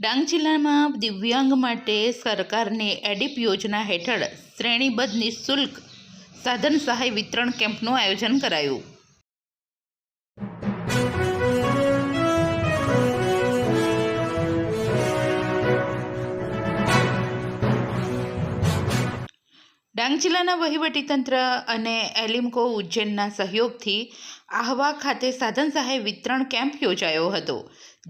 ડાંગ જિલ્લામાં દિવ્યાંગ માટે સરકારની એડિપ યોજના હેઠળ શ્રેણીબદ્ધ નિઃશુલ્ક સાધન સહાય વિતરણ કેમ્પનું આયોજન કરાયું. ડાંગ જિલ્લાના વહીવટીતંત્ર અને એલિમ્કો ઉજ્જૈનના સહયોગથી આહવા ખાતે સાધન સહાય વિતરણ કેમ્પ યોજાયો હતો,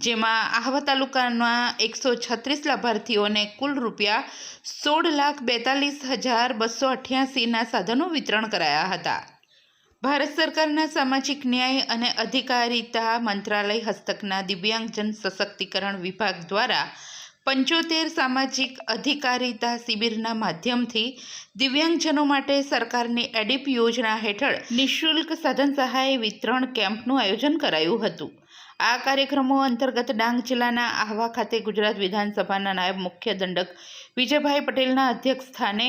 જેમાં આહવા તાલુકાના એકસો છત્રીસ લાભાર્થીઓને કુલ રૂપિયા સોળ લાખ બેતાલીસ હજાર બસો અઠ્યાસીના સાધનો વિતરણ કરાયા હતા. ભારત સરકારના સામાજિક ન્યાય અને અધિકારિતા મંત્રાલય હસ્તકના દિવ્યાંગજન સશક્તિકરણ વિભાગ દ્વારા પંચોતેર સામાજિક અધિકારિતા શિબિરના માધ્યમથી દિવ્યાંગજનો માટે સરકારની એડિપ યોજના હેઠળ નિઃશુલ્ક સાધન સહાય વિતરણ કેમ્પનું આયોજન કરાયું હતું. આ કાર્યક્રમો અંતર્ગત ડાંગ જિલ્લાના આહવા ખાતે ગુજરાત વિધાનસભાના નાયબ મુખ્ય દંડક વિજયભાઈ પટેલના અધ્યક્ષ સ્થાને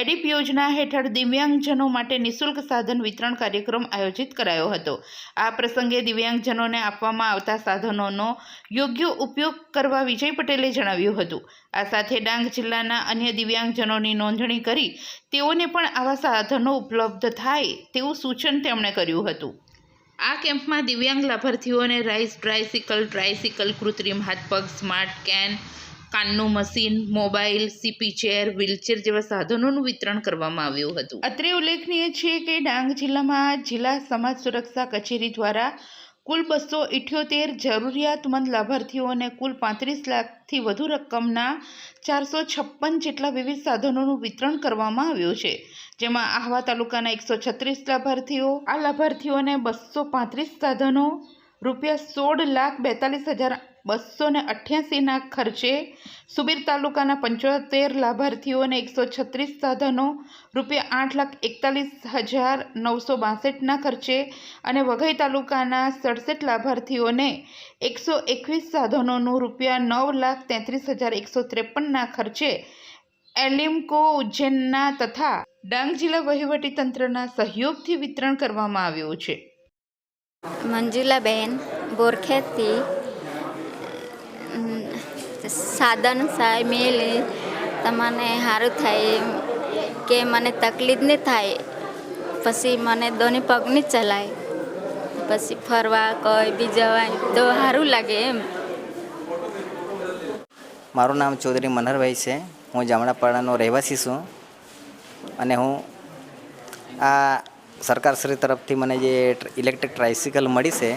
એડિપ યોજના હેઠળ દિવ્યાંગજનો માટે નિઃશુલ્ક સાધન વિતરણ કાર્યક્રમ આયોજિત કરાયો હતો. આ પ્રસંગે દિવ્યાંગજનોને આપવામાં આવતા સાધનોનો યોગ્ય ઉપયોગ કરવા વિજય પટેલે જણાવ્યું હતું. આ સાથે ડાંગ જિલ્લાના અન્ય દિવ્યાંગજનોની નોંધણી કરી તેઓને પણ આવા સાધનો ઉપલબ્ધ થાય તેવું સૂચન તેમણે કર્યું હતું. આ કેમ્પમાં દિવ્યાંગ લાભાર્થીઓને રાઇસ ટ્રાયસિકલ ટ્રાયસિકલ, કૃત્રિમ હાથપગ, smart cane, કાનનું machine, mobile, CP chair, wheelchair જેવા સાધનોનું વિતરણ કરવામાં આવ્યું હતું. અત્રે ઉલ્લેખનીય છે કે ડાંગ જિલ્લામાં જિલ્લા સમાજ સુરક્ષા કચેરી દ્વારા કુલ બસો ઇઠ્યોતેર જરૂરિયાતમંદ લાભાર્થીઓને કુલ પાંત્રીસ લાખથી વધુ રકમના ચારસો છપ્પન જેટલા વિવિધ સાધનોનું વિતરણ કરવામાં આવ્યું છે, જેમાં આહવા તાલુકાના એકસો છત્રીસ લાભાર્થીઓ, આ લાભાર્થીઓને બસો પાંત્રીસ સાધનો, રૂપિયા સોળ લાખ બેતાલીસ હજાર બસો ને અઠ્યાસીના ખર્ચે સુબીર તાલુકાના પંચોતેર લાભાર્થીઓને એકસો છત્રીસ સાધનો, રૂપિયા આઠ લાખ એકતાલીસ હજાર નવસો બાસઠના ખર્ચે અને વઘઈ તાલુકાના સડસઠ લાભાર્થીઓને એકસો એકવીસ સાધનોનું રૂપિયા નવ લાખ તેત્રીસ હજાર એકસો ત્રેપનના ખર્ચે એલિમ્કો ઉજ્જૈનના તથા ડાંગ જિલ્લા વહીવટીતંત્રના સહયોગથી વિતરણ કરવામાં આવ્યું છે. મંજુલાબેન, બોરખેતી સાધન સહાય મેલે, તમને સારું થાય કે મને તકલીફ નહીં થાય. પછી મને દોની પગ નહીં ચલાય. પછી ફરવા કોઈ બી જવાય તો સારું લાગે એમ. મારું નામ ચૌધરી મનહરભાઈ છે. હું જામડાપાડાનો રહેવાસી છું. અને હું આ સરકારશ્રી તરફથી મને જે ઇલેક્ટ્રિક ટ્રાઇસિકલ મળી છે,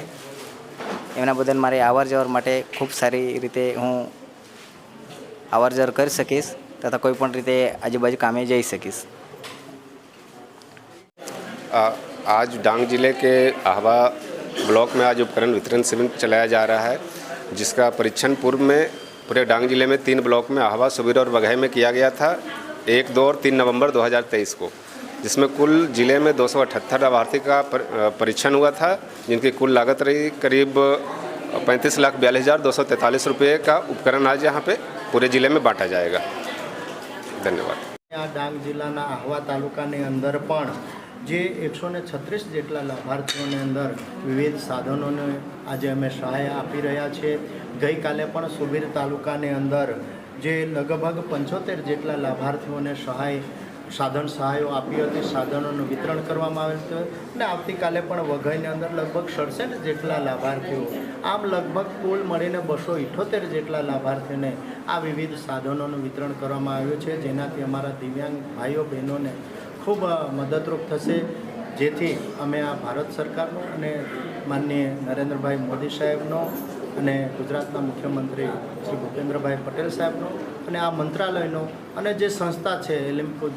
એમના બદલ મારે આવર જવર માટે ખૂબ સારી રીતે હું અવર જવર કરી શકીશ તથા કોઈ પણ રીતે આજુબાજુ કામે જઈ શકીશ आ- आज डांग जिले के आहवा ब्लॉक में आज उपकरण वितरण शिविर चलाया जा रहा है जिसका परीक्षण पूर्व में पूरे डांग जिले में तीन ब्लॉक में आहवा सुबीर और बघई में किया गया था एक दो और तीन नवंबर 2023 को जिसमें कुल जिले में दो सौ अठहत्तर लाभार्थी का पर- अ, परीक्षण हुआ था जिनकी कुल लागत रही करीब पैंतीस लाख बयालीस हज़ार दो सौ तैंतालीस रुपये का उपकरण आज यहाँ पे पूरे जिले में बांटा जाएगा धन्यवाद આ ડાંગ જિલ્લાના આહવા તાલુકાની અંદર પણ જે એકસો ને છત્રીસ જેટલા લાભાર્થીઓને અંદર વિવિધ સાધનોને આજે અમે સહાય આપી રહ્યા છીએ ગઈકાલે પણ સુબીર તાલુકાની અંદર જે લગભગ પંચોતેર જેટલા લાભાર્થીઓને સહાય સાધન સહાયો આપી હતી, સાધનોનું વિતરણ કરવામાં આવેલ છે અને આવતીકાલે પણ વઘઈની અંદર લગભગ સડસઠ જેટલા લાભાર્થીઓ, આમ લગભગ કુલ મળીને બસો ઇઠોતેર જેટલા લાભાર્થીઓને આ વિવિધ સાધનોનું વિતરણ કરવામાં આવ્યું છે. જેનાથી અમારા દિવ્યાંગ ભાઈઓ, બહેનોને ખૂબ મદદરૂપ થશે. જેથી અમે આ ભારત સરકારનો અને માનનીય નરેન્દ્રભાઈ મોદી સાહેબનો અને ગુજરાતના મુખ્યમંત્રી શ્રી ભૂપેન્દ્રભાઈ પટેલ સાહેબનો અને આ મંત્રાલયનો અને જે સંસ્થા છે એલિમ્પો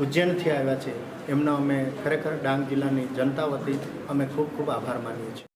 ઉજ્જૈનથી આવ્યા છે. એમનો અમે ખરેખર ડાંગ જિલ્લાની જનતા વતી અમે ખૂબ ખૂબ આભાર માનીએ છીએ.